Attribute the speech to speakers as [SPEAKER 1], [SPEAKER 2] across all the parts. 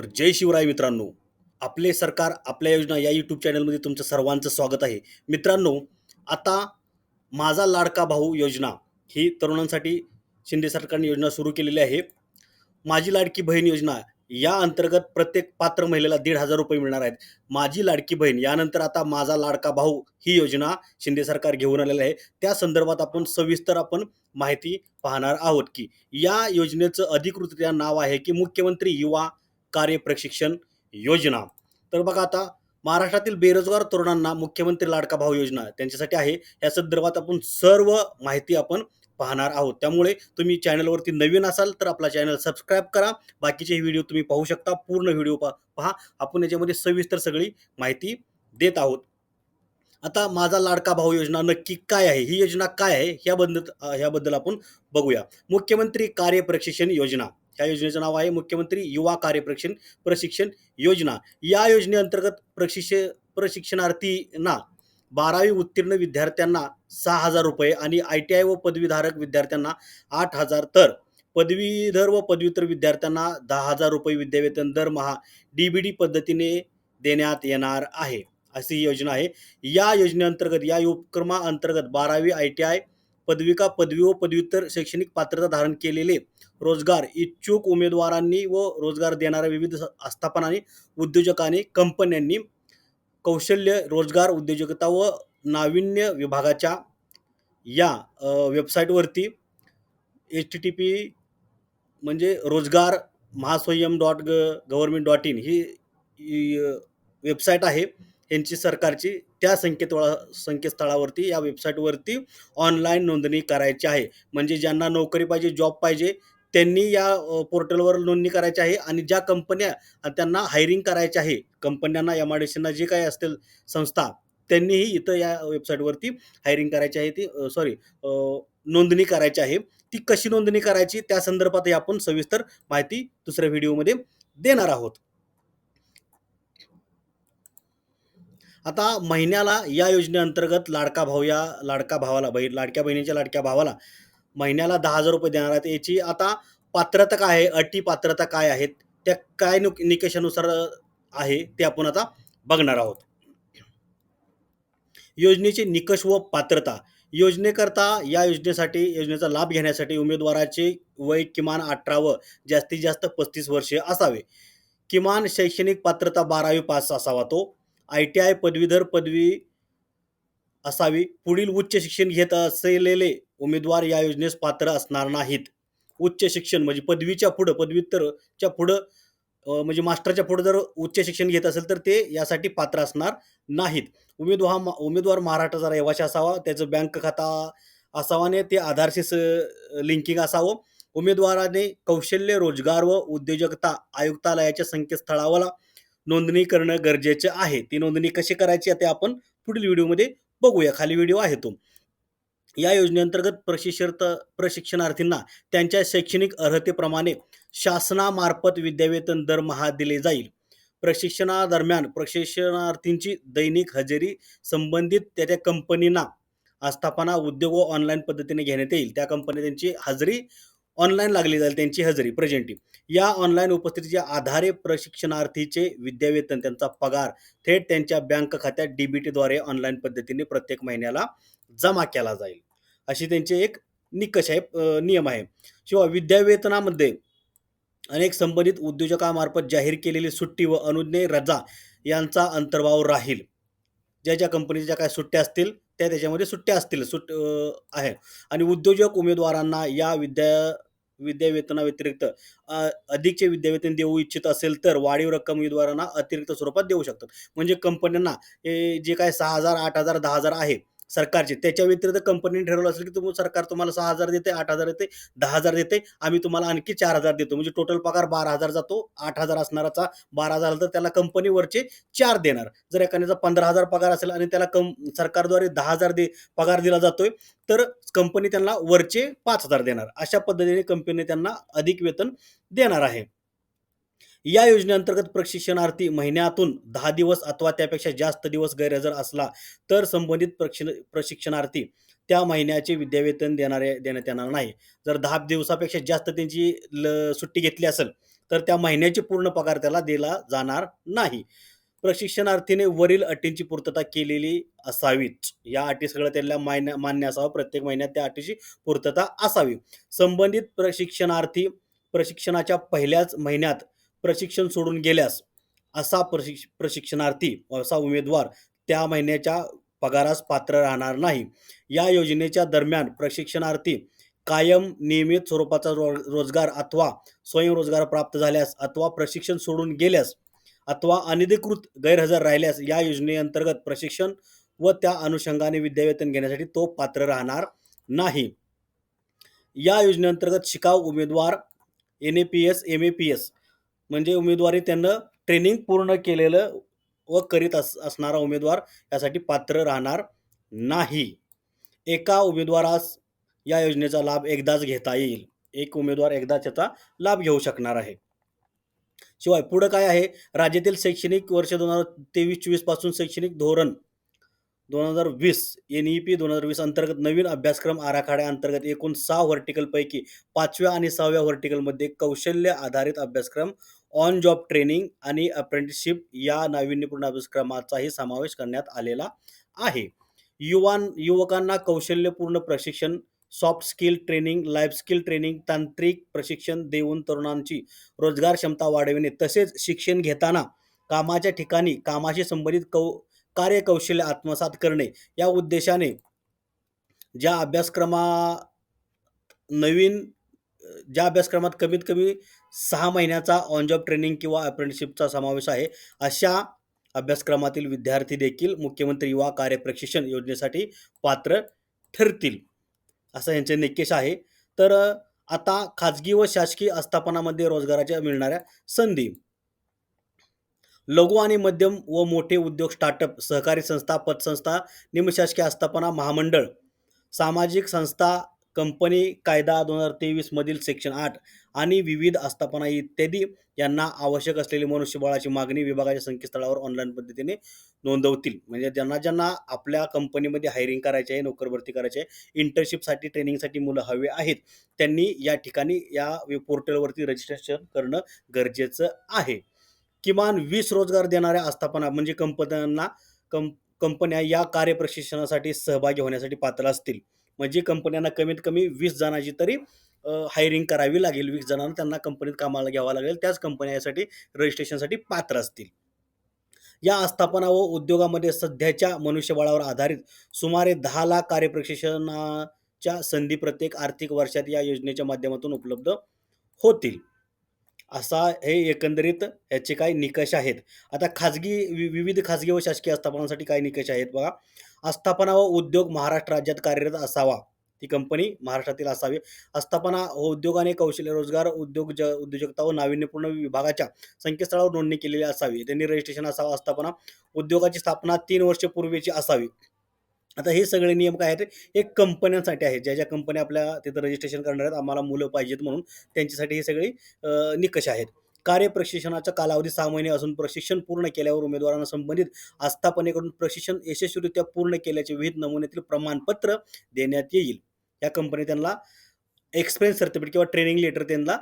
[SPEAKER 1] तर जय शिवराय मित्रांनो. आपले सरकार आपल्या योजना या यूट्यूब चॅनलमध्ये तुमचं सर्वांचं स्वागत आहे. मित्रांनो आता माझा लाडका भाऊ योजना ही तरुणांसाठी शिंदे सरकारने योजना सुरू केलेली आहे. माझी लाडकी बहीण योजना या अंतर्गत प्रत्येक पात्र महिलेला दीड हजार रुपये मिळणार आहेत. माझी लाडकी बहीण यानंतर आता माझा लाडका भाऊ ही योजना शिंदे सरकार घेऊन आलेलं आहे. त्या संदर्भात आपण सविस्तर आपण माहिती पाहणार आहोत की या योजनेचं अधिकृतरित्या नाव आहे की मुख्यमंत्री युवा कार्य प्रशिक्षण योजना. तर बघा आता महाराष्ट्रातील बेरोजगार तरुणांना मुख्यमंत्री लाडका भाऊ योजना त्यांच्यासाठी आहे. या संदर्भात आपण सर्व माहिती आपण पाहणार आहोत. त्यामुळे तुम्ही चॅनलवरती नवीन असाल तर आपला चॅनल सबस्क्राईब करा. बाकीचे व्हिडिओ तुम्ही पाहू शकता. पूर्ण व्हिडिओ पा पहा. आपण याच्यामध्ये सविस्तर सगळी माहिती देत आहोत. आता माझा लाडका भाऊ योजना नक्की काय आहे? ही योजना काय आहे? ह्याबद्दल ह्याबद्दल आपण बघूया. मुख्यमंत्री कार्य प्रशिक्षण योजना. या योजनेचं नाव आहे मुख्यमंत्री युवा कार्यप्रशिक्षण प्रशिक्षण प्रशिक्षण योजना. या योजनेअंतर्गत प्रशिक्ष प्रशिक्षणार्थींना बारावी उत्तीर्ण विद्यार्थ्यांना सहा हजार रुपये आणि आय टी आय व पदवीधारक विद्यार्थ्यांना आठ हजार. तर पदवीधर व पदव्युत्तर विद्यार्थ्यांना दहा हजार रुपये विद्यावेतन दरमहा डी बी डी पद्धतीने देण्यात येणार आहे. अशी ही योजना आहे. या योजनेअंतर्गत या उपक्रमाअंतर्गत बारावी आय टी आय पदविका पदवी व पदव्युत्तर शैक्षणिक पात्रता धारण केलेले रोजगार इच्छुक उमेदवारांनी व रोजगार देणाऱ्या विविध आस्थापनांनी उद्योजकांनी कंपन्यांनी कौशल्य रोजगार उद्योजकता व नाविन्य विभागाच्या या वेबसाईटवरती एच टी टी पी म्हणजे रोजगार महास्वयं डॉट ग गव्हर्मेंट डॉट इन ही वेबसाईट आहे. यांची सरकारची त्या संकेतवळा संकेतस्थळावरती या वेबसाईटवरती ऑनलाईन नोंदणी करायची आहे. म्हणजे ज्यांना नोकरी पाहिजे जॉब पाहिजे त्यांनी या पोर्टलवर नोंदणी करायची आहे आणि ज्या कंपन्या त्यांना हायरिंग करायचे आहे कंपन्यांना एम आय डी जे काही असतील संस्था त्यांनीही इथं या वेबसाईटवरती हायरिंग करायची आहे. ती सॉरी नोंदणी करायची आहे. ती कशी नोंदणी करायची त्या संदर्भातही आपण सविस्तर माहिती दुसऱ्या व्हिडिओमध्ये देणार आहोत. आता महिन्याला या योजनेअंतर्गत लाडका भाऊ या लाडका भावाला बहीण लाडक्या बहिणीच्या लाडक्या भावाला महिन्याला दहा हजार रुपये देणार आहेत. याची आता पात्रता काय आहे? अटी पात्रता काय आहेत? त्या काय नुक निकषानुसार आहे ते आपण आता बघणार आहोत. योजनेचे निकष व पात्रता. योजनेकरता या योजनेसाठी योजनेचा लाभ घेण्यासाठी उमेदवाराचे वय किमान अठरा व जास्तीत जास्त पस्तीस वर्षे असावे. किमान शैक्षणिक पात्रता बारावी पास असावा तो. आय टी आय पदवीधर पदवी असावी. पुढील उच्च शिक्षण घेत असलेले उमेदवार या योजनेस पात्र असणार नाहीत. उच्च शिक्षण म्हणजे पदवीच्या पुढं पदव्युत्तरच्या पुढं म्हणजे मास्टरच्या पुढं जर उच्च शिक्षण घेत असेल तर ते यासाठी पात्र असणार नाहीत. उमेदवार उमेदवार महाराष्ट्राचा रहिवाशी असावा त्याचं बँक खाता असावाने ते आधारशी लिंकिंग असावं. उमेदवाराने कौशल्य रोजगार व उद्योजकता आयुक्तालयाच्या संकेतस्थळावर नोंदणी करणं गरजेचं आहे. ती नोंदणी कशी करायची ते आपण पुढील व्हिडिओमध्ये बघूया. खाली व्हिडिओ आहे तो. या योजनेअंतर्गत प्रशिक्षित प्रशिक्षणार्थींना त्यांच्या शैक्षणिक अर्हतेप्रमाणे शासनामार्फत विद्यावेतन दरमहा दिले जाईल. प्रशिक्षणादरम्यान प्रशिक्षणार्थींची दैनिक हजेरी संबंधित त्या त्या कंपनींना आस्थापना उद्योग व ऑनलाईन पद्धतीने घेण्यात येईल. त्या कंपनी त्यांची हजेरी ऑनलाईन लागली जाईल त्यांची हजेरी प्रेझेंटी या ऑनलाईन उपस्थितीच्या आधारे प्रशिक्षणार्थीचे विद्यावेतन त्यांचा पगार थेट त्यांच्या बँक खात्यात डीबीटीद्वारे ऑनलाईन पद्धतीने प्रत्येक महिन्याला जमा केला जाईल. अशी त्यांचे एक निकष आहे नियम आहे. शिवाय विद्यावेतनामध्ये अनेक संबंधित उद्योजकामार्फत जाहीर केलेली सुट्टी व अनुज्ञेय रजा यांचा अंतर्भाव राहील. ज्या ज्या कंपनीच्या काय सुट्ट्या असतील त्या त्याच्यामध्ये सुट्ट्या असतील सुट आहे. आणि उद्योजक उमेदवारांना या विद्या विद्यावेतनाव्यतिरिक्त अधिकचे विद्यावेतन देऊ इच्छित असेल तर वाढीव रक्कम उमेदवारांना अतिरिक्त स्वरूपात देऊ शकतात. म्हणजे कंपन्यांना हे जे काय सहा हजार आठ हजार दहा हजार आहे सरकारचे. त्याच्या व्यतिरिक्त कंपनीने ठरवलं असेल की तुम्ही सरकार तुम्हाला सहा हजार देते आठ हजार देते दहा हजार देते आम्ही तुम्हाला आणखी चार हजार देतो. म्हणजे टोटल पगार बारा हजार जातो. आठ हजार असणाराचा बारा हजार तर त्याला कंपनीवरचे चार देणार. जर एखाद्याचा पंधरा हजार पगार असेल आणि त्याला कं सरकारद्वारे दहा हजार दे पगार दिला जातोय तर कंपनी त्यांना वरचे पाच हजार देणार. अशा पद्धतीने कंपनी त्यांना अधिक वेतन देणार आहे. या योजनेअंतर्गत प्रशिक्षणार्थी महिन्यातून दहा दिवस अथवा त्यापेक्षा जास्त दिवस गैरहजर असला तर संबंधित प्रक्षि प्रशिक्षणार्थी त्या महिन्याचे विद्यावेतन देणारे देण्यात येणार नाही. जर दहा दिवसापेक्षा जास्त त्यांची ल सुट्टी घेतली असेल तर त्या महिन्याची पूर्ण पगार त्याला दिला जाणार नाही. प्रशिक्षणार्थीने वरील अटींची पूर्तता केलेली असावीच. या अटी सगळं त्याला मान्य मान्य असावं. प्रत्येक महिन्यात त्या अटीची पूर्तता असावी. संबंधित प्रशिक्षणार्थी प्रशिक्षणाच्या पहिल्याच महिन्यात प्रशिक्षण सोडून गेल्यास असा प्रशिक्ष प्रशिक्षणार्थी असा उमेदवार त्या महिन्याच्या पगारास पात्र राहणार नाही. या योजनेच्या दरम्यान प्रशिक्षणार्थी कायम नियमित स्वरूपाचा रो रोजगार अथवा स्वयंरोजगार प्राप्त झाल्यास अथवा प्रशिक्षण सोडून गेल्यास अथवा अनधिकृत गैरहजर राहिल्यास या योजनेअंतर्गत प्रशिक्षण व त्या अनुषंगाने विद्यावेतन घेण्यासाठी तो पात्र राहणार नाही. या योजनेअंतर्गत शिकाऊ उमेदवार N A P S M A P S म्हणजे उमेदवारी त्यांना ट्रेनिंग पूर्ण केलेलं व करीत अस असणारा उमेदवार यासाठी पात्र राहणार नाही. एका उमेदवारास या योजनेचा लाभ एकदाच घेता येईल. एक उमेदवार एकदाच याचा लाभ घेऊ शकणार आहे. शिवाय पुढं काय आहे? राज्यातील शैक्षणिक वर्ष दोन हजार तेवीस चोवीसपासून शैक्षणिक धोरण दोन हजार वीस एन ई पी दोन हजार वीस अंतर्गत नवीन अभ्यासक्रम आराखड्याअंतर्गत एकूण सहा व्हर्टिकलपैकी पाचव्या आणि सहाव्या व्हर्टिकलमध्ये कौशल्य आधारित अभ्यासक्रम ऑन जॉब ट्रेनिंग आणि अप्रेंटिसशिप या नाविन्यपूर्ण अभ्यासक्रमाचाही समावेश करण्यात आलेला आहे. युवान युवकांना कौशल्यपूर्ण प्रशिक्षण soft skill training life skill training तांत्रिक प्रशिक्षण देऊन तरुणांची रोजगार क्षमता वाढविणे तसेच शिक्षण घेताना कामाच्या ठिकाणी कामाशी संबंधित कौ कार्यकौशल्य आत्मसात करणे या उद्देशाने ज्या अभ्यासक्रमा नवीन ज्या अभ्यासक्रमात कमीत कमी सहा महिन्याचा ऑन जॉब ट्रेनिंग किंवा अप्रेंटिसशिपचा समावेश आहे. अशा अभ्यासक्रमातील विद्यार्थी देखील मुख्यमंत्री युवा कार्य प्रशिक्षण योजनेसाठी पात्र ठरतील असं यांचे निकेश आहे. तर आता खाजगी व शासकीय आस्थापनामध्ये रोजगाराच्या मिळणाऱ्या संधी. लघु आणि मध्यम व मोठे उद्योग स्टार्टअप सहकारी संस्था पतसंस्था निमशासकीय आस्थापना महामंडळ सामाजिक संस्था कंपनी कायदा दोन हजार तेवीसमधील सेक्शन आठ आणि विविध आस्थापना इत्यादी यांना आवश्यक असलेली मनुष्यबळाची मागणी विभागाच्या संकेतस्थळावर ऑनलाईन पद्धतीने नोंदवतील. म्हणजे ज्यांना ज्यांना आपल्या कंपनीमध्ये हायरिंग करायचे आहे नोकर भरती करायची आहे इंटर्नशिपसाठी ट्रेनिंगसाठी मुलं हवे आहेत त्यांनी या ठिकाणी या पोर्टलवरती रजिस्ट्रेशन करणं गरजेचं आहे. किमान वीस रोजगार देणाऱ्या आस्थापना म्हणजे कंपन्यांना कंप कंपन्या या कार्यप्रशिक्षणासाठी सहभागी होण्यासाठी पात्र असतील. म्हणजे कंपन्यांना कमीत कमी वीस जणांची तरी हायरिंग करावी लागेल वीस जणांना त्यांना कंपनीत कामाला घ्यावं लागेल. त्याच कंपन्या यासाठी रजिस्ट्रेशनसाठी पात्र असतील. या आस्थापना व उद्योगामध्ये सध्याच्या मनुष्यबळावर आधारित सुमारे दहा लाख कार्यप्रशिक्षणाच्या संधी प्रत्येक आर्थिक वर्षात या योजनेच्या माध्यमातून उपलब्ध होतील. असा हे एकंदरीत याचे काही निकष आहेत. आता खाजगी वि विविध खाजगी व शासकीय आस्थापनांसाठी काही निकष आहेत बघा. आस्थापना व उद्योग महाराष्ट्र राज्यात कार्यरत असावा. ती कंपनी महाराष्ट्रातील असावी. आस्थापना व उद्योगाने कौशल्य रोजगार उद्योग ज उद्योजकता व नाविन्यपूर्ण विभागाच्या संकेतस्थळावर नोंदणी केलेली असावी. त्यांनी रजिस्ट्रेशन असावं आस्थापना उद्योगाची स्थापना तीन वर्ष पूर्वीची असावी. आता हे सगळे नियम काय आहेत? हे कंपन्यांसाठी आहेत. ज्या ज्या कंपन्या आपल्या तिथं रजिस्ट्रेशन करणार आहेत आम्हाला मुलं पाहिजेत म्हणून त्यांच्यासाठी हे सगळे निकष आहेत. कार्य प्रशिक्षणाचा कालावधी सहा महिने असून प्रशिक्षण पूर्ण केल्यावर उमेदवारांना संबंधित आस्थापनेकडून प्रशिक्षण यशस्वीरित्या पूर्ण केल्याचे विविध नमुन्यातील प्रमाणपत्र देण्यात येईल. या कंपनी त्यांना एक्सपिरियन्स सर्टिफिकेट किंवा ट्रेनिंग लेटर त्यांना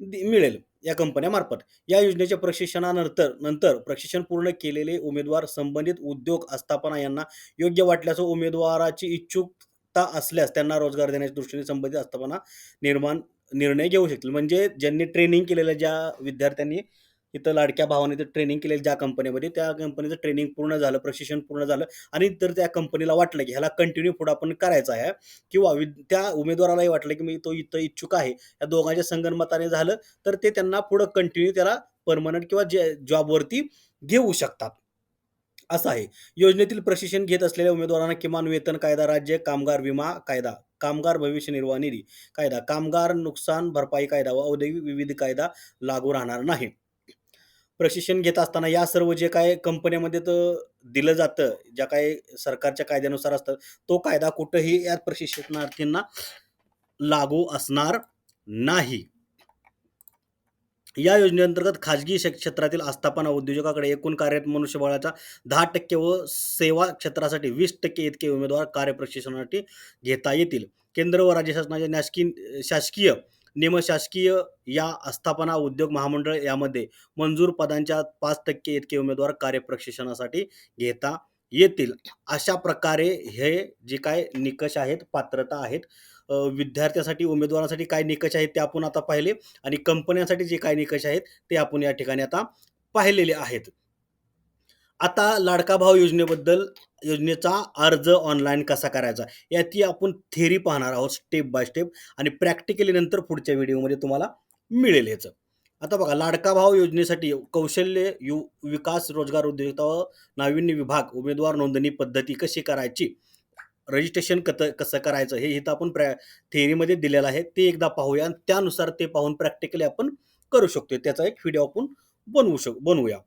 [SPEAKER 1] मिळेल या कंपन्यामार्फत या योजनेच्या प्रशिक्षणानंतर नंतर प्रशिक्षण पूर्ण केलेले उमेदवार संबंधित उद्योग आस्थापना यांना योग्य वाटल्यास उमेदवाराची इच्छुकता असल्यास त्यांना रोजगार देण्याच्या दृष्टीने संबंधित आस्थापना निर्माण निर्णय घेऊ शकतील. म्हणजे ज्यांनी ट्रेनिंग केलेल्या ज्या विद्यार्थ्यांनी इथं लाडक्या भावाने ते ट्रेनिंग केलेलं ज्या कंपनीमध्ये त्या कंपनीचं ट्रेनिंग पूर्ण झालं प्रशिक्षण पूर्ण झालं आणि तर त्या कंपनीला वाटलं की ह्याला कंटिन्यू पुढं आपण करायचं आहे. किंवा वि त्या उमेदवारालाही वाटलं की मी तो इथं इच्छुक आहे. या दोघांच्या संगनमताने झालं तर ते त्यांना पुढं कंटिन्यू त्याला परमनंट किंवा जे जॉबवरती घेऊ शकतात. असं आहे. योजनेतील प्रशिक्षण घेत असलेल्या उमेदवारांना किमान वेतन कायदा राज्य कामगार विमा कायदा कामगार भविष्य निर्वाह निधी कायदा कामगार नुकसान भरपाई कायदा व औद्योगिक विविध कायदा लागू राहणार नाही. प्रशिक्षण घेत असताना या सर्व जे काय कंपन्यामध्ये तर दिलं जातं ज्या काही सरकारच्या कायद्यानुसार असतं तो कायदा कुठंही या प्रशिक्षणार्थींना लागू असणार नाही. या योजनेअंतर्गत खाजगी क्षेत्रातील आस्थापना उद्योजकाकडे एकूण कार्यरत मनुष्यबळाच्या दहा टक्के व सेवा क्षेत्रासाठी वीस टक्के इतके उमेदवार कार्यप्रशिक्षणासाठी घेता येतील. केंद्र व राज्य शासनाच्या शासकीय शासकीय निमशासकीय या आस्थापना उद्योग महामंडळ यामध्ये मंजूर पदांच्या पाच टक्के इतके उमेदवार कार्यप्रशिक्षणासाठी घेता येतील. अशा प्रकारे हे जे काय निकष आहेत पात्रता आहेत विद्यार्थ्यासाठी उमेदवारांसाठी काय निकष आहेत ते आपण आता पाहिले आणि कंपन्यांसाठी जे काय निकष आहेत ते आपण या ठिकाणी आता पाहिलेले आहेत. आता लाडका भाव योजनेबद्दल योजनेचा अर्ज ऑनलाईन कसा करायचा? याची आपण थेरी पाहणार आहोत स्टेप बाय स्टेप आणि प्रॅक्टिकली नंतर पुढच्या व्हिडिओमध्ये तुम्हाला मिळेल याचं. आता बघा लाडका भाव योजनेसाठी कौशल्य यु विकास रोजगार उद्योजकता व नाविन्य विभाग उमेदवार नोंदणी पद्धती कशी करायची? रजिस्ट्रेशन कत कसं करायचं? हे इथं आपण प्रॅ थेअरीमध्ये दिलेलं आहे. ते एकदा पाहूया आणि त्यानुसार ते पाहून प्रॅक्टिकली आपण करू शकतो त्याचा एक व्हिडिओ आपण बनवू शक बनवूया.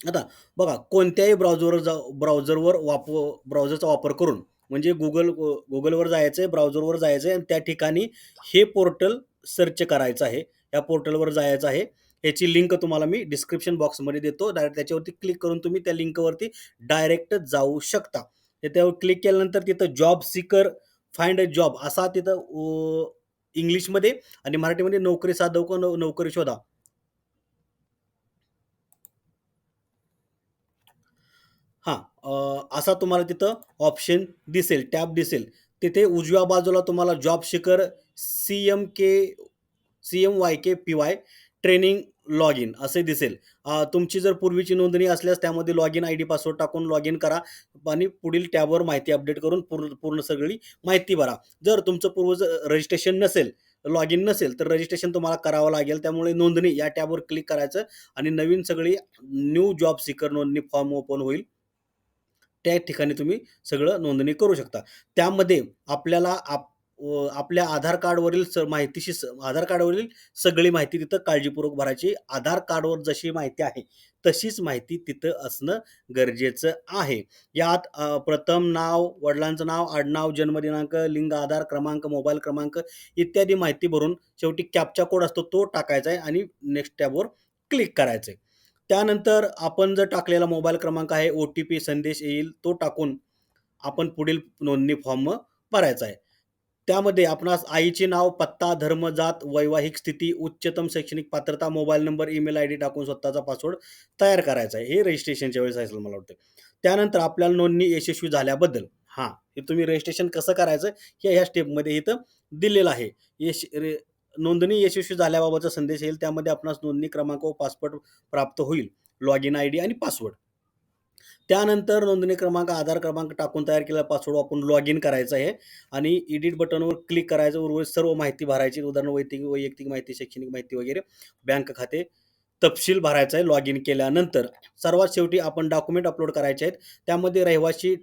[SPEAKER 1] आता बघा कोणत्याही ब्राउझरवर जा ब्राउझरवर वाप ब्राउझरचा वापर करून म्हणजे गुगल गुगलवर जायचं आहे ब्राउझरवर जायचं आहे आणि त्या ठिकाणी हे पोर्टल सर्च करायचं आहे. या पोर्टलवर जायचं आहे. याची लिंक तुम्हाला मी डिस्क्रिप्शन बॉक्समध्ये देतो. डायरेक्ट त्याच्यावरती क्लिक करून तुम्ही त्या लिंकवरती डायरेक्ट जाऊ शकता. त्याच्यावर त्यावर क्लिक केल्यानंतर तिथं job seeker find a job असा तिथं इंग्लिशमध्ये आणि मराठीमध्ये नोकरी साधव नोकरी शोधा. हां अ, असा तुम्हाला तिथं ऑप्शन दिसेल टॅब दिसेल. तिथे उजव्या बाजूला तुम्हाला job seeker C M K C M Y K P Y training log in असे दिसेल. अ, तुमची जर पूर्वीची नोंदणी असल्यास त्यामध्ये log in I D password टाकून लॉग इन करा आणि पुढील टॅबवर माहिती अपडेट करून पूर्ण पूर्ण सगळी माहिती भरा. जर तुमचं पूर्वज रजिस्ट्रेशन नसेल लॉग इन नसेल तर रजिस्ट्रेशन तुम्हाला करावं लागेल. त्यामुळे नोंदणी या टॅबवर क्लिक करायचं आणि नवीन सगळी न्यू जॉब सीकर नोंदणी फॉर्म ओपन होईल. त्या ठिकाणी तुम्ही सगळं नोंदणी करू शकता. त्यामध्ये आपल्याला आप आपल्या आधार कार्डवरील स माहितीशी स आधार कार्डवरील सगळी माहिती तिथं काळजीपूर्वक भरायची. आधार कार्डवर जशी माहिती आहे तशीच माहिती तिथं असणं गरजेचं आहे. यात प्रथम नाव वडिलांचं नाव आडनाव जन्मदिनांक लिंग आधार क्रमांक मोबाईल क्रमांक इत्यादी माहिती भरून शेवटी कॅपचा कोड असतो तो टाकायचा आहे आणि नेक्स्ट टॅबवर क्लिक करायचं आहे. त्यानंतर आपण जर टाकलेला मोबाईल क्रमांक आहे ओ टी पी संदेश येईल तो टाकून आपण पुढील नोंदणी फॉर्म भरायचा आहे. त्यामध्ये आपणास आईचे नाव पत्ता धर्म जात वैवाहिक स्थिती उच्चतम शैक्षणिक पात्रता mobile number email I D टाकून स्वतःचा पासवर्ड तयार करायचा आहे. हे रजिस्ट्रेशनच्या वेळेस असेल मला वाटतं. त्यानंतर आपल्याला नोंदणी यशस्वी झाल्याबद्दल हां हे तुम्ही रजिस्ट्रेशन कसं करायचं हे ह्या स्टेपमध्ये इथं दिलेलं आहे. यश रे नोंदणी यशस्वी झाल्याबाबतचा संदेश येईल. त्यामध्ये आपणास नोंदणी क्रमांक व पासवर्ड प्राप्त होईल. लॉग इन आय डी आणि पासवर्ड. त्यानंतर नोंदणी क्रमांक आधार क्रमांक टाकून तयार केलेला पासवर्ड वापरून लॉग इन करायचं आहे. आणि एडिट बटनवर क्लिक करायचं. उर्वरित सर्व माहिती भरायची. उदाहरण वैयक्तिक वैयक्तिक माहिती शैक्षणिक माहिती वगैरे बँक खाते तपशील भरायचा आहे लॉग इन केल्यानंतर. सर्वात शेवटी आपण डॉक्युमेंट अपलोड करायचे आहेत. त्यामध्ये रहिवासी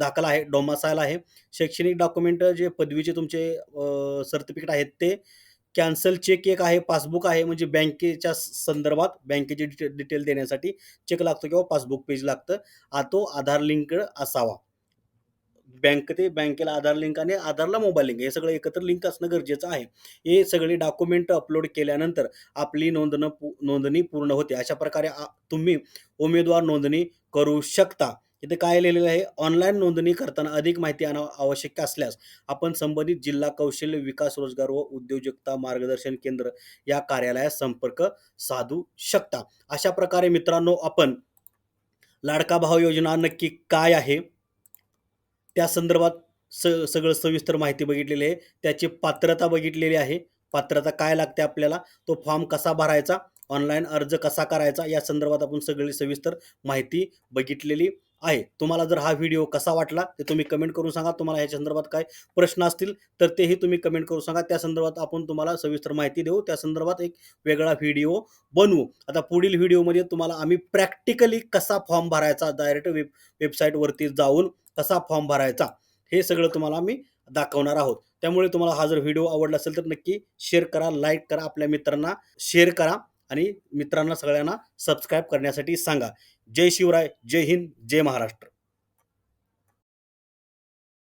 [SPEAKER 1] दाखला आहे डोमासायल आहे. शैक्षणिक डॉक्युमेंट जे पदवीचे तुमचे सर्टिफिकेट आहेत ते कॅन्सल चेक एक आहे पासबुक आहे म्हणजे बँकेच्या संदर्भात बँकेचे डिटे डिटेल देण्यासाठी चेक लागतो किंवा पासबुक पेज लागतं. आ तो आधार लिंक असावा. बँक ते बँकेला आधार लिंक आणि आधारला मोबाईल लिंक हे सगळं एकत्र लिंक असणं गरजेचं आहे. हे सगळे डॉक्युमेंट अपलोड केल्यानंतर आपली नोंदणं नोंदणी पूर्ण होते. अशा प्रकारे आ- तुम्ही उमेदवार नोंदणी करू शकता. इथे काय लिहिलेलं आहे? ऑनलाईन नोंदणी करताना अधिक माहिती आणा आवश्यक असल्यास आपण संबंधित जिल्हा कौशल्य विकास रोजगार व उद्योजकता मार्गदर्शन केंद्र या कार्यालयात संपर्क साधू शकता. अशा प्रकारे मित्रांनो आपण लाडका भाव योजना नक्की काय आहे? त्या संदर्भात स सगळं सविस्तर माहिती बघितलेली आहे. त्याची पात्रता बघितलेली आहे. पात्रता काय लागते आपल्याला? तो फॉर्म कसा भरायचा? ऑनलाईन अर्ज कसा करायचा? या संदर्भात आपण सगळी सविस्तर माहिती बघितलेली आहे. तुम्हाला जर हा व्हिडिओ कसा वाटला ते तुम्ही कमेंट करून सांगा. तुम्हाला ह्याच्या संदर्भात काय प्रश्न असतील तर तेही तुम्ही कमेंट करून सांगा. त्या संदर्भात आपण तुम्हाला सविस्तर माहिती देऊ. त्या संदर्भात एक वेगळा व्हिडिओ बनवू. आता पुढील व्हिडिओमध्ये तुम्हाला आम्ही प्रॅक्टिकली कसा फॉर्म भरायचा डायरेक्ट वेब वेबसाईटवरती जाऊन कसा फॉर्म भरायचा हे सगळं तुम्हाला आम्ही दाखवणार आहोत. त्यामुळे तुम्हाला हा जर व्हिडिओ आवडला असेल तर नक्की शेअर करा लाईक करा. आपल्या मित्रांना शेअर करा आणि मित्रांना सगळ्यांना सबस्क्राईब करण्यासाठी सांगा. जय शिवराय जय हिंद जय महाराष्ट्र.